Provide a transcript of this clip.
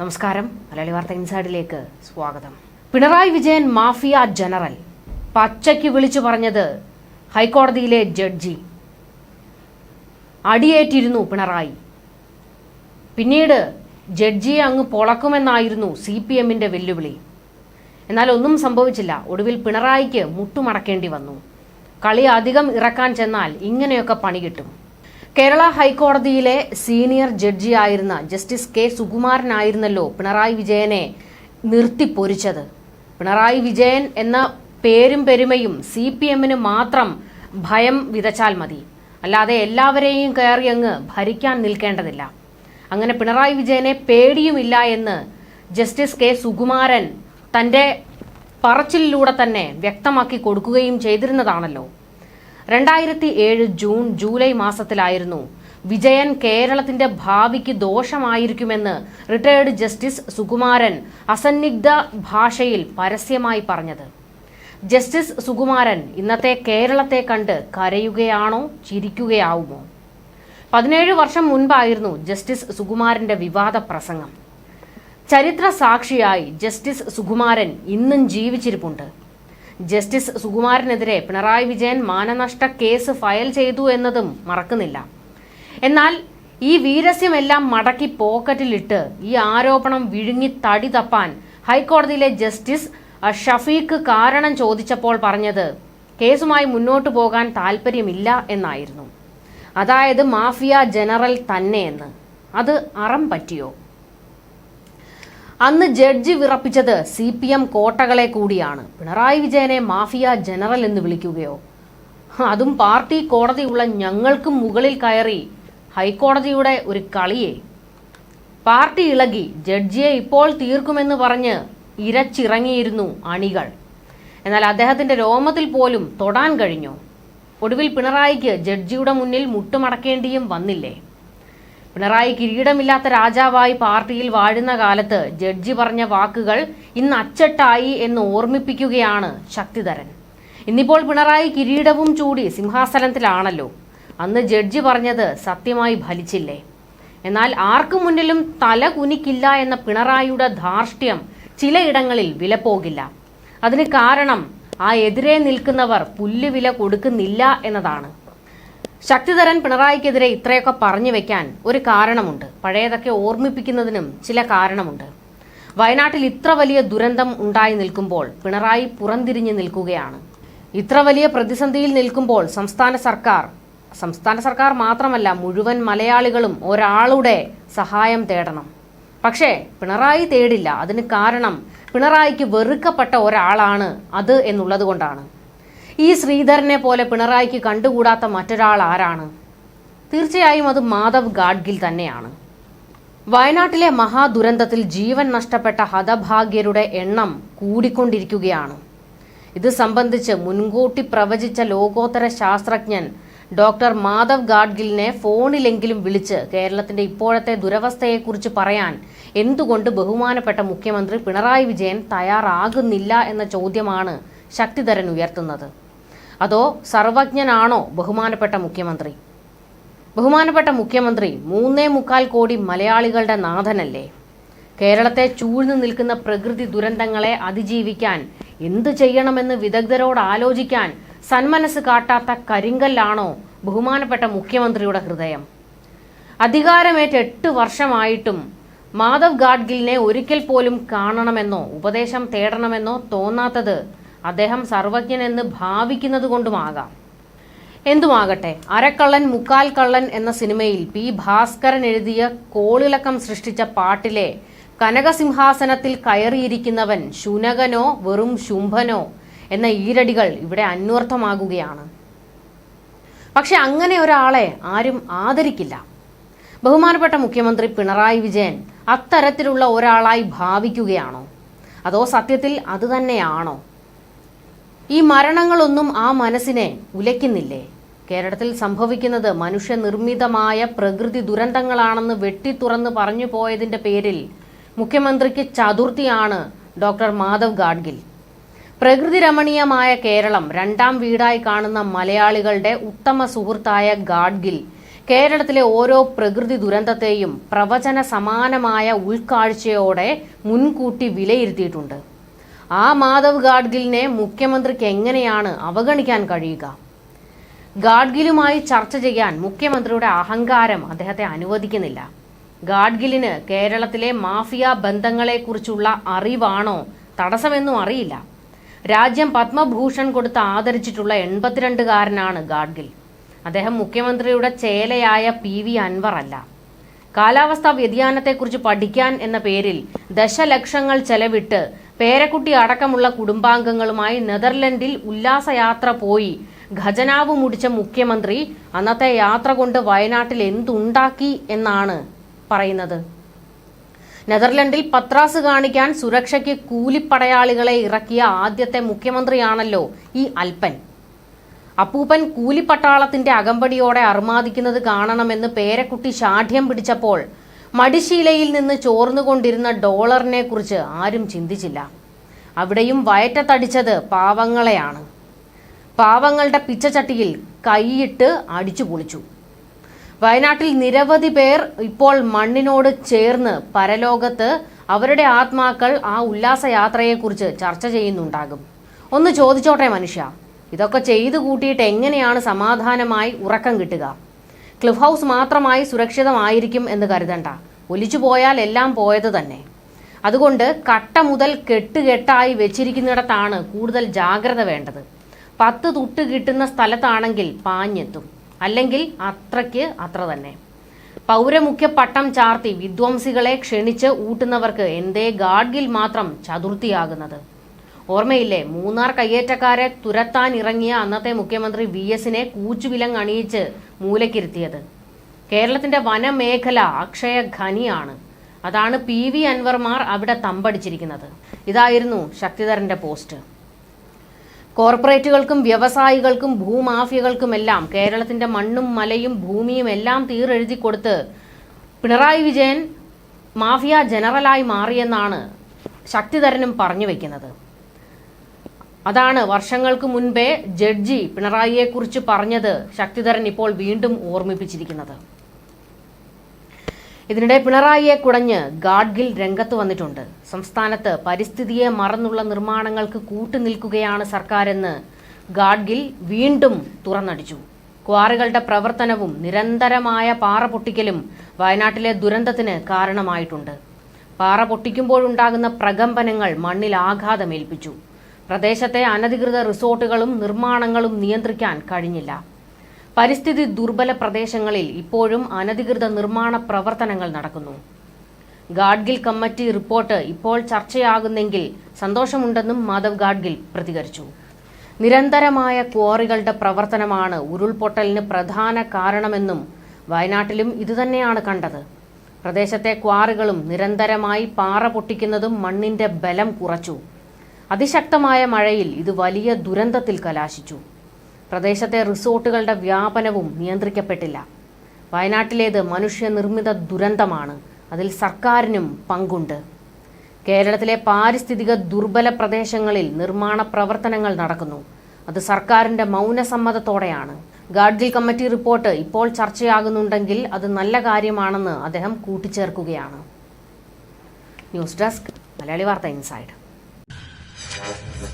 നമസ്കാരം. മലയാളി വാർത്ത ഇൻസൈഡിലേക്ക് സ്വാഗതം. Pinarayi Vijayan mafia general. പച്ചയ്ക്ക് വിളിച്ചു പറഞ്ഞത് ഹൈക്കോടതിയിലെ ജഡ്ജി. അടിയേറ്റിരുന്നു പിണറായി. പിന്നീട് ജഡ്ജിയെ അങ്ങ് പൊളക്കുമെന്നായിരുന്നു സി പി എമ്മിന്റെ വെല്ലുവിളി. എന്നാൽ ഒന്നും സംഭവിച്ചില്ല. ഒടുവിൽ പിണറായിക്ക് മുട്ടുമടക്കേണ്ടി വന്നു. കളി അധികം ഇറക്കാൻ ചെന്നാൽ ഇങ്ങനെയൊക്കെ പണി കിട്ടും. കേരള ഹൈക്കോടതിയിലെ സീനിയർ ജഡ്ജിയായിരുന്ന ജസ്റ്റിസ് കെ സുകുമാരനായിരുന്നല്ലോ പിണറായി വിജയനെ നിർത്തിപ്പൊരിച്ചത്. പിണറായി വിജയൻ എന്ന പേരും പെരുമയും സി പി എമ്മിന് മാത്രം ഭയം വിതച്ചാൽ മതി. അല്ലാതെ എല്ലാവരെയും കയറി അങ്ങ് ഭരിക്കാൻ നിൽക്കേണ്ടതില്ല. അങ്ങനെ പിണറായി വിജയനെ പേടിയുമില്ല എന്ന് ജസ്റ്റിസ് കെ സുകുമാരൻ തന്റെ പറച്ചിലിലൂടെ തന്നെ വ്യക്തമാക്കി കൊടുക്കുകയും ചെയ്തിരുന്നതാണല്ലോ. രണ്ടായിരത്തി ഏഴ് ജൂൺ ജൂലൈ മാസത്തിലായിരുന്നു. വിജയൻ കേരളത്തിന്റെ ഭാവിക്ക് ദോഷമായിരിക്കുമെന്ന് റിട്ടയേർഡ് ജസ്റ്റിസ് സുകുമാരൻ അസന്നിഗ്ധ ഭാഷയിൽ പരസ്യമായി പറഞ്ഞത്. ജസ്റ്റിസ് സുകുമാരൻ ഇന്നത്തെ കേരളത്തെ കണ്ട് കരയുകയാണോ ചിരിക്കുകയാവുമോ? പതിനേഴ് വർഷം മുൻപായിരുന്നു ജസ്റ്റിസ് സുകുമാരന്റെ വിവാദ പ്രസംഗം. ചരിത്ര സാക്ഷിയായി ജസ്റ്റിസ് സുകുമാരൻ ഇന്നും ജീവിച്ചിരിപ്പുണ്ട്. ജസ്റ്റിസ് സുകുമാരനെതിരെ പിണറായി വിജയൻ മാനനഷ്ട കേസ് ഫയൽ ചെയ്തു എന്നതും മറക്കുന്നില്ല. എന്നാൽ ഈ വീരസ്യമെല്ലാം മടക്കി പോക്കറ്റിലിട്ട് ഈ ആരോപണം വിഴുങ്ങി തടി തപ്പാൻ ഹൈക്കോടതിയിലെ ജസ്റ്റിസ് ഷഫീഖ് കാരണം ചോദിച്ചപ്പോൾ പറഞ്ഞത് കേസുമായി മുന്നോട്ടു പോകാൻ താല്പര്യമില്ല എന്നായിരുന്നു. അതായത് മാഫിയ ജനറൽ തന്നെയെന്ന്. അത് അറം പറ്റിയോ? അന്ന് ജഡ്ജി വിറപ്പിച്ചത് സി പി എം കോട്ടകളെ കൂടിയാണ്. പിണറായി വിജയനെ മാഫിയ ജനറൽ എന്ന് വിളിക്കുകയോ? അതും പാർട്ടി കോടതിയുള്ള ഞങ്ങൾക്കും മുകളിൽ കയറി ഹൈക്കോടതിയുടെ ഒരു കളിയെ. പാർട്ടി ഇളകി ജഡ്ജിയെ ഇപ്പോൾ തീർക്കുമെന്ന് പറഞ്ഞ് ഇരച്ചിറങ്ങിയിരുന്നു അണികൾ. എന്നാൽ അദ്ദേഹത്തിന്റെ രോമത്തിൽ പോലും തൊടാൻ കഴിഞ്ഞു? ഒടുവിൽ പിണറായിക്ക് ജഡ്ജിയുടെ മുന്നിൽ മുട്ടുമടക്കേണ്ടിയും വന്നില്ലേ? പിണറായി കിരീടമില്ലാത്ത രാജാവായി പാർട്ടിയിൽ വാഴുന്ന കാലത്ത് ജഡ്ജി പറഞ്ഞ വാക്കുകൾ ഇന്ന് അച്ചട്ടായി എന്ന് ഓർമ്മിപ്പിക്കുകയാണ് ശക്തിധരൻ. ഇന്നിപ്പോൾ പിണറായി കിരീടവും ചൂടി സിംഹാസനത്തിലാണല്ലോ. അന്ന് ജഡ്ജി പറഞ്ഞത് സത്യമായി ഫലിച്ചില്ലേ? എന്നാൽ ആർക്കു മുന്നിലും തല കുനിക്കില്ല എന്ന പിണറായിയുടെ ധാർഷ്ട്യം ചിലയിടങ്ങളിൽ വിലപ്പോകില്ല. അതിന് കാരണം ആ എതിരെ നിൽക്കുന്നവർ പുല്ലുവില കൊടുക്കുന്നില്ല എന്നതാണ്. ശക്തിധരൻ പിണറായിക്കെതിരെ ഇത്രയൊക്കെ പറഞ്ഞു വെക്കാൻ ഒരു കാരണമുണ്ട്. പഴയതൊക്കെ ഓർമ്മിപ്പിക്കുന്നതിനും ചില കാരണമുണ്ട്. വയനാട്ടിൽ ഇത്ര വലിയ ദുരന്തം ഉണ്ടായി നിൽക്കുമ്പോൾ പിണറായി പുറംതിരിഞ്ഞ് നിൽക്കുകയാണ്. ഇത്ര വലിയ പ്രതിസന്ധിയിൽ നിൽക്കുമ്പോൾ സംസ്ഥാന സർക്കാർ സംസ്ഥാന സർക്കാർ മാത്രമല്ല മുഴുവൻ മലയാളികളും ഒരാളുടെ സഹായം തേടണം. പക്ഷേ പിണറായി തേടില്ല. അതിന് കാരണം പിണറായിക്ക് വെറുക്കപ്പെട്ട ഒരാളാണ് അത് എന്നുള്ളത് കൊണ്ടാണ്. ഈ ശ്രീധരനെ പോലെ പിണറായിക്ക് കണ്ടുകൂടാത്ത മറ്റൊരാൾ ആരാണ്? തീർച്ചയായും അത് മാധവ് ഗാഡ്ഗിൽ തന്നെയാണ്. വയനാട്ടിലെ മഹാദുരന്തത്തിൽ ജീവൻ നഷ്ടപ്പെട്ട ഹതഭാഗ്യരുടെ എണ്ണം കൂടിക്കൊണ്ടിരിക്കുകയാണ്. ഇത് സംബന്ധിച്ച് മുൻകൂട്ടി പ്രവചിച്ച ലോകോത്തര ശാസ്ത്രജ്ഞൻ ഡോക്ടർ മാധവ് ഗാഡ്ഗിലിനെ ഫോണിലെങ്കിലും വിളിച്ച് കേരളത്തിന്റെ ഇപ്പോഴത്തെ ദുരവസ്ഥയെക്കുറിച്ച് പറയാൻ എന്തുകൊണ്ട് ബഹുമാനപ്പെട്ട മുഖ്യമന്ത്രി പിണറായി വിജയൻ തയ്യാറാകുന്നില്ല എന്ന ചോദ്യമാണ് ശക്തിധരൻ ഉയർത്തുന്നത്. അതോ സർവജ്ഞനാണോ ബഹുമാനപ്പെട്ട മുഖ്യമന്ത്രി? ബഹുമാനപ്പെട്ട മുഖ്യമന്ത്രി മൂന്നേ മുക്കാൽ കോടി മലയാളികളുടെ നാഥനല്ലേ? കേരളത്തെ ചൂഴ്ന്നു നിൽക്കുന്ന പ്രകൃതി ദുരന്തങ്ങളെ അതിജീവിക്കാൻ എന്തു ചെയ്യണമെന്ന് വിദഗ്ധരോട് ആലോചിക്കാൻ സന്മനസ് കാട്ടാത്ത കരിങ്കല്ലാണോ ബഹുമാനപ്പെട്ട മുഖ്യമന്ത്രിയുടെ ഹൃദയം? അധികാരമേറ്റ് എട്ട് വർഷമായിട്ടും മാധവ് ഗാഡ്ഗിലിനെ ഒരിക്കൽ പോലും കാണണമെന്നോ ഉപദേശം തേടണമെന്നോ തോന്നാത്തത് അദ്ദേഹം സർവജ്ഞനെന്ന് ഭാവിക്കുന്നത് കൊണ്ടുമാകാം. എന്തുമാകട്ടെ അരക്കള്ളൻ മുക്കാൽ കള്ളൻ എന്ന സിനിമയിൽ പി. ഭാസ്കരൻ എഴുതിയ കോളിളക്കം സൃഷ്ടിച്ച പാട്ടിലെ കനകസിംഹാസനത്തിൽ കയറിയിരിക്കുന്നവൻ ശുനകനോ വെറും ശുംഭനോ എന്ന ഈരടികൾ ഇവിടെ അന്വർത്ഥമാകുകയാണ്. പക്ഷെ അങ്ങനെ ഒരാളെ ആരും ആദരിക്കില്ല. ബഹുമാനപ്പെട്ട മുഖ്യമന്ത്രി പിണറായി വിജയൻ അത്തരത്തിലുള്ള ഒരാളായി ഭാവിക്കുകയാണോ? അതോ സത്യത്തിൽ അതുതന്നെയാണോ ഈ മരണങ്ങളൊന്നും ആ മനസ്സിനെ ഉലയ്ക്കുന്നില്ലേ? കേരളത്തിൽ സംഭവിക്കുന്നത് മനുഷ്യനിർമ്മിതമായ പ്രകൃതി ദുരന്തങ്ങളാണെന്ന് വെട്ടിത്തുറന്ന് പറഞ്ഞു പോയതിന്റെ പേരിൽ മുഖ്യമന്ത്രിക്ക് ചതുർത്ഥിയാണ് ഡോക്ടർ മാധവ് ഗാഡ്ഗിൽ. പ്രകൃതി രമണീയമായ കേരളം രണ്ടാം വീടായി കാണുന്ന മലയാളികളുടെ ഉത്തമ സുഹൃത്തായ ഗാഡ്ഗിൽ കേരളത്തിലെ ഓരോ പ്രകൃതി ദുരന്തത്തെയും പ്രവചന സമാനമായ ഉൾക്കാഴ്ചയോടെ മുൻകൂട്ടി വിലയിരുത്തിയിട്ടുണ്ട്. ആ മാധവ് ഗാഡ്ഗിലിനെ മുഖ്യമന്ത്രിക്ക് എങ്ങനെയാണ് അവഗണിക്കാൻ കഴിയുക? ഗാഡ്ഗിലുമായി ചർച്ച ചെയ്യാൻ മുഖ്യമന്ത്രിയുടെ അഹങ്കാരം അദ്ദേഹത്തെ അനുവദിക്കുന്നില്ല. ഗാഡ്ഗിലിന് കേരളത്തിലെ മാഫിയ ബന്ധങ്ങളെക്കുറിച്ചുള്ള അറിവാണോ തടസ്സമെന്നും അറിയില്ല. രാജ്യം പത്മഭൂഷൺ കൊടുത്ത് ആദരിച്ചിട്ടുള്ള എൺപത്തിരണ്ടുകാരനാണ് ഗാഡ്ഗിൽ. അദ്ദേഹം മുഖ്യമന്ത്രിയുടെ ചേലയായ പി വി അൻവർ അല്ല. കാലാവസ്ഥാ വ്യതിയാനത്തെക്കുറിച്ച് പഠിക്കാൻ എന്ന പേരിൽ ദശലക്ഷങ്ങൾ ചെലവിട്ട് പേരക്കുട്ടി അടക്കമുള്ള കുടുംബാംഗങ്ങളുമായി നെതർലൻഡിൽ ഉല്ലാസയാത്ര പോയി. ഖജനാവ് മുടിച്ച മുഖ്യമന്ത്രി അന്നത്തെ യാത്ര കൊണ്ട് വയനാട്ടിൽ എന്തുണ്ടാക്കി എന്നാണ് പറയുന്നത്. നെതർലൻഡിൽ പത്രാസ് കാണിക്കാൻ സുരക്ഷയ്ക്ക് കൂലിപ്പടയാളികളെ ഇറക്കിയ ആദ്യത്തെ മുഖ്യമന്ത്രിയാണല്ലോ ഈ അൽപ്പൻ അപ്പൂപ്പൻ കൂലിപ്പട്ടാളത്തിന്റെ അകമ്പടിയോടെ അർമാദിക്കുന്നത് കാണണമെന്ന് പേരക്കുട്ടി ശാഠ്യം പിടിച്ചപ്പോൾ മടിശീലയിൽ നിന്ന് ചോർന്നുകൊണ്ടിരുന്ന ഡോളറിനെ കുറിച്ച് ആരും ചിന്തിച്ചില്ല. അവിടെയും വയറ്റത്തടിച്ചത് പാവങ്ങളെയാണ്. പാവങ്ങളുടെ പിച്ചച്ചട്ടിയിൽ കൈയിട്ട് അടിച്ചു പൊളിച്ചു. വയനാട്ടിൽ നിരവധി പേർ ഇപ്പോൾ മണ്ണിനോട് ചേർന്ന് പരലോകത്ത് അവരുടെ ആത്മാക്കൾ ആ ഉല്ലാസയാത്രയെക്കുറിച്ച് ചർച്ച ചെയ്യുന്നുണ്ടാകും. ഒന്ന് ചോദിച്ചോട്ടെ മനുഷ്യ? ഇതൊക്കെ ചെയ്തു കൂട്ടിയിട്ട് എങ്ങനെയാണ് സമാധാനമായി ഉറക്കം കിട്ടുക? ക്ലിഫ് ഹൗസ് മാത്രമായി സുരക്ഷിതമായിരിക്കും എന്ന് കരുതണ്ട. ഒലിച്ചു പോയാൽ എല്ലാം പോയത് തന്നെ. അതുകൊണ്ട് കട്ട മുതൽ കെട്ടുകെട്ടായി വെച്ചിരിക്കുന്നിടത്താണ് കൂടുതൽ ജാഗ്രത വേണ്ടത്. പത്ത് തുട്ട് കിട്ടുന്ന സ്ഥലത്താണെങ്കിൽ പാഞ്ഞെത്തും. അല്ലെങ്കിൽ അത്രയ്ക്ക് അത്ര തന്നെ. പൗരമുഖ്യ പട്ടം ചാർത്തി വിധ്വംസികളെ ക്ഷണിച്ച് ഊട്ടുന്നവർക്ക് എന്തേ ഗാഡ്ഗിൽ മാത്രം ചതുർത്ഥിയാകുന്നത്? ഓർമ്മയില്ലേ? മൂന്നാർ കയ്യേറ്റക്കാരെ തുരത്താൻ ഇറങ്ങിയ അന്നത്തെ മുഖ്യമന്ത്രി വി എസിനെ കൂച്ചുവിലങ് അണിയിച്ച് മൂലക്കിരുത്തിയത് കേരളത്തിന്റെ വനമേഖല അക്ഷയ ഖനിയാണ് അതാണ് പി വി അൻവർമാർ അവിടെ തമ്പടിച്ചിരിക്കുന്നത്. ഇതായിരുന്നു ശക്തിധരന്റെ പോസ്റ്റ്. കോർപ്പറേറ്റുകൾക്കും വ്യവസായികൾക്കും ഭൂമാഫിയകൾക്കുമെല്ലാം കേരളത്തിന്റെ മണ്ണും മലയും ഭൂമിയും എല്ലാം തീരെഴുതി കൊടുത്ത് പിണറായി വിജയൻ മാഫിയ ജനറലായി മാറിയെന്നാണ് ശക്തിധരനും പറഞ്ഞു വെക്കുന്നത്. അതാണ് വർഷങ്ങൾക്ക് മുൻപേ ജഡ്ജി പിണറായിയെക്കുറിച്ച് പറഞ്ഞത് ശക്തിധരൻ ഇപ്പോൾ വീണ്ടും ഓർമ്മിപ്പിച്ചിരിക്കുന്നത്. ഇതിനിടെ പിണറായിയെ കുടഞ്ഞ് ഗാഡ്ഗിൽ രംഗത്ത് വന്നിട്ടുണ്ട്. സംസ്ഥാനത്ത് പരിസ്ഥിതിയെ മറന്നുള്ള നിർമ്മാണങ്ങൾക്ക് കൂട്ടുനിൽക്കുകയാണ് സർക്കാരെന്ന് ഗാഡ്ഗിൽ വീണ്ടും തുറന്നടിച്ചു. ക്വാറികളുടെ പ്രവർത്തനവും നിരന്തരമായ പാറ പൊട്ടിക്കലും വയനാട്ടിലെ ദുരന്തത്തിന് കാരണമായിട്ടുണ്ട്. പാറ പൊട്ടിക്കുമ്പോഴുണ്ടാകുന്ന പ്രകമ്പനങ്ങൾ മണ്ണിൽ ആഘാതമേൽപ്പിച്ചു. പ്രദേശത്തെ അനധികൃത റിസോർട്ടുകളും നിർമ്മാണങ്ങളും നിയന്ത്രിക്കാൻ കഴിഞ്ഞില്ല. പരിസ്ഥിതി ദുർബല പ്രദേശങ്ങളിൽ ഇപ്പോഴും അനധികൃത നിർമ്മാണ പ്രവർത്തനങ്ങൾ നടക്കുന്നു. ഗാഡ്ഗിൽ കമ്മിറ്റി റിപ്പോർട്ട് ഇപ്പോൾ ചർച്ചയാകുന്നെങ്കിൽ സന്തോഷമുണ്ടെന്നും മാധവ് ഗാഡ്ഗിൽ പ്രതികരിച്ചു. നിരന്തരമായ ക്വാറികളുടെ പ്രവർത്തനമാണ് ഉരുൾപൊട്ടലിന് പ്രധാന കാരണമെന്നും വയനാട്ടിലും ഇതുതന്നെയാണ് കണ്ടത്. പ്രദേശത്തെ ക്വാറികളും നിരന്തരമായി പാറ പൊട്ടിക്കുന്നതും മണ്ണിന്റെ ബലം കുറച്ചു. അതിശക്തമായ മഴയിൽ ഇത് വലിയ ദുരന്തത്തിൽ കലാശിച്ചു. പ്രദേശത്തെ റിസോർട്ടുകളുടെ വ്യാപനവും നിയന്ത്രിക്കപ്പെട്ടില്ല. വയനാട്ടിലേത് മനുഷ്യനിർമ്മിത ദുരന്തമാണ്. അതിൽ സർക്കാരിനും പങ്കുണ്ട്. കേരളത്തിലെ പാരിസ്ഥിതിക ദുർബല പ്രദേശങ്ങളിൽ നിർമ്മാണ പ്രവർത്തനങ്ങൾ നടക്കുന്നു. അത് സർക്കാരിന്റെ മൗനസമ്മതത്തോടെയാണ്. ഗാഡ്ഗിൽ കമ്മിറ്റി റിപ്പോർട്ട് ഇപ്പോൾ ചർച്ചയാകുന്നുണ്ടെങ്കിൽ അത് നല്ല കാര്യമാണെന്ന് അദ്ദേഹം കൂട്ടിച്ചേർക്കുകയാണ്. ന്യൂസ് ഡെസ്ക് മലയാളി വാർത്ത ഇൻസൈഡ്. Thank you.